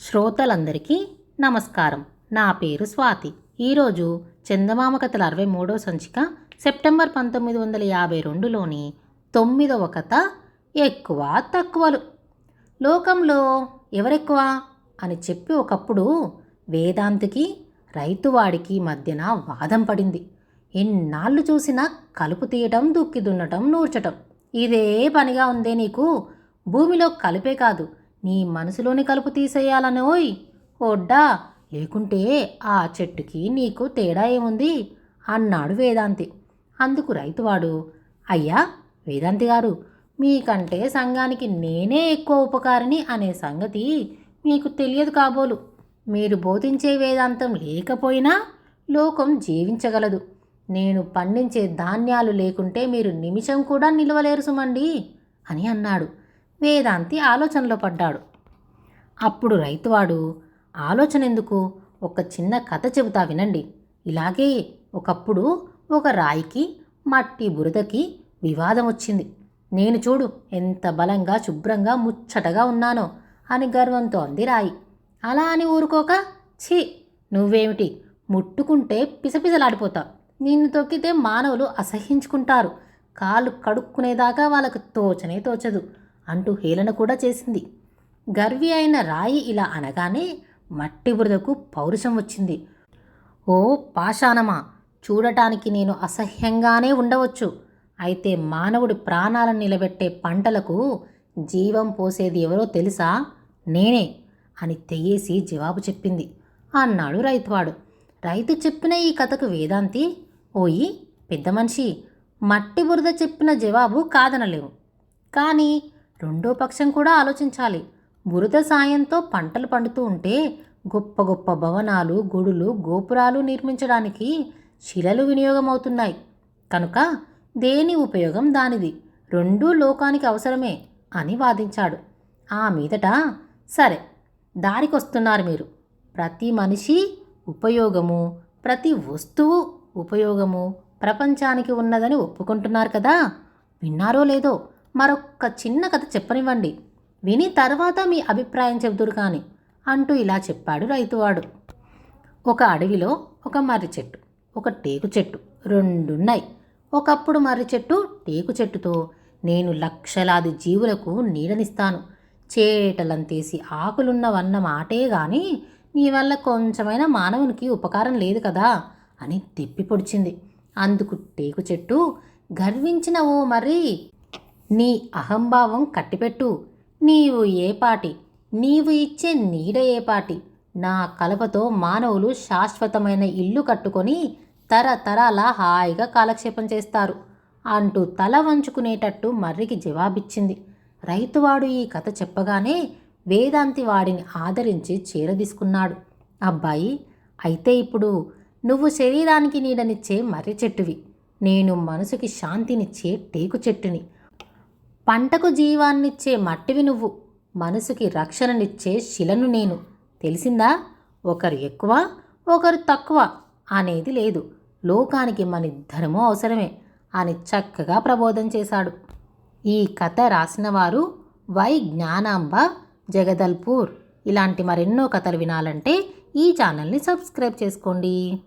శ్రోతలందరికీ నమస్కారం. నా పేరు స్వాతి. ఈరోజు చందమామ కథల అరవై మూడో సంచిక సెప్టెంబర్ పంతొమ్మిది వందల యాభై రెండులోని తొమ్మిదవ కథ ఎక్కువ తక్కువలు. లోకంలో ఎవరెక్కువ అని చెప్పి ఒకప్పుడు వేదాంతికి రైతువాడికి మధ్యన వాదం పడింది. ఎన్నాళ్ళు చూసినా కలుపు తీయటం దుక్కి దున్నటం నూర్చటం. ఇదే పనిగా ఉందే నీకు. భూమిలో కలిపే కాదు. నీ మనసులోని కలుపు తీసేయాలనోయ్ ఒడ్డా లేకుంటే ఆ చెట్టుకి నీకు తేడా ఏముంది? అన్నాడు వేదాంతి. అందుకు రైతువాడు అయ్యా వేదాంతి గారు మీకంటే సంఘానికి నేనే ఎక్కువ ఉపకారిని అనే సంగతి మీకు తెలియదు కాబోలు. మీరు బోధించే వేదాంతం లేకపోయినా లోకం జీవించగలదు. నేను పండించే ధాన్యాలు లేకుంటే మీరు నిమిషం కూడా నిలవలేరు సుమండి అని అన్నాడు. వేదాంతి ఆలోచనలో పడ్డాడు. అప్పుడు రైతువాడు ఆలోచన ఎందుకు ఒక చిన్న కథ చెబుతా వినండి. ఇలాగే ఒకప్పుడు ఒక రాయికి మట్టి బురదకి వివాదం వచ్చింది. నేను చూడు ఎంత బలంగా శుభ్రంగా ముచ్చటగా ఉన్నానో అని గర్వంతో అంది రాయి. అలా అని ఊరుకోక? ఛీ! నువ్వేమిటి? ముట్టుకుంటే పిసపిసలాడిపోతావు నిన్ను తొక్కితే మానవులు అసహించుకుంటారు. కాలు కడుక్కునేదాకా వాళ్ళకు తోచనే తోచదు. అంటూ హేళన కూడా చేసింది. గర్వి అయిన రాయి ఇలా అనగానే మట్టి బురదకు పౌరుషం వచ్చింది. ఓ పాషాణమా చూడటానికి నేను అసహ్యంగానే ఉండవచ్చు. అయితే మానవుడి ప్రాణాలను నిలబెట్టే పంటలకు జీవం పోసేది ఎవరో తెలుసా? నేనే అని తెగేసి జవాబు చెప్పింది. అన్నాడు రైతువాడు. రైతు చెప్పిన ఈ కథకు వేదాంతి ఓయి పెద్ద మనిషి మట్టి బురద చెప్పిన జవాబు కాదనలేవు. కానీ రెండో పక్షం కూడా ఆలోచించాలి. బురద సాయంతో పంటలు పండుతూ ఉంటే గొప్ప గొప్ప భవనాలు గుడులు గోపురాలు నిర్మించడానికి శిలలు వినియోగమవుతున్నాయి. కనుక దేని ఉపయోగం దానిది? రెండూ లోకానికి అవసరమే అని వాదించాడు. ఆ మీదట సరే దారికొస్తున్నారు మీరు. ప్రతి మనిషి ఉపయోగము ప్రతి వస్తువు ఉపయోగము ప్రపంచానికి ఉన్నదని ఒప్పుకుంటున్నారు కదా? విన్నారో లేదో మరొక్క చిన్న కథ చెప్పనివ్వండి. విని తర్వాత మీ అభిప్రాయం చెబుతురు కానీ అంటూ ఇలా చెప్పాడు రైతువాడు. ఒక అడవిలో ఒక మర్రి చెట్టు ఒక టేకు చెట్టు రెండున్నాయి. ఒకప్పుడు మర్రి చెట్టు టేకు చెట్టుతో నేను లక్షలాది జీవులకు నీడనిస్తాను. చేటలంతేసి ఆకులున్నవన్న మాటే గాని నీ వల్ల కొంచెమైనా మానవునికి ఉపకారం లేదు కదా అని తిప్పి పొడిచింది. అందుకు టేకు చెట్టు గర్వించిన ఓ మరి నీ అహంభావం కట్టిపెట్టు. నీవు ఏ పాటి? నీవు ఇచ్చే నీడ ఏ పాటి? నా కలపతో మానవులు శాశ్వతమైన ఇల్లు కట్టుకొని తరతరాల హాయిగా కాలక్షేపం చేస్తారు. అంటూ తల వంచుకునేటట్టు మర్రికి జవాబిచ్చింది. రైతువాడు ఈ కథ చెప్పగానే వేదాంతి వాడిని ఆదరించి చీరదీసుకున్నాడు. అబ్బాయి అయితే ఇప్పుడు నువ్వు శరీరానికి నీడనిచ్చే మర్రి చెట్టువి. నేను మనసుకి శాంతినిచ్చే టేకు చెట్టుని. పంటకు జీవాన్నిచ్చే మట్టివి నువ్వు. మనసుకి రక్షణనిచ్చే శిలను నేను. తెలిసిందా? ఒకరు ఎక్కువ ఒకరు తక్కువ అనేది లేదు. లోకానికి మనిద్దరము అవసరమే అని చక్కగా ప్రబోధం చేశాడు. ఈ కథ రాసినవారు వై జ్ఞానాంబ జగదల్పూర్. ఇలాంటి మరెన్నో కథలు వినాలంటే ఈ ఛానల్ని సబ్స్క్రైబ్ చేసుకోండి.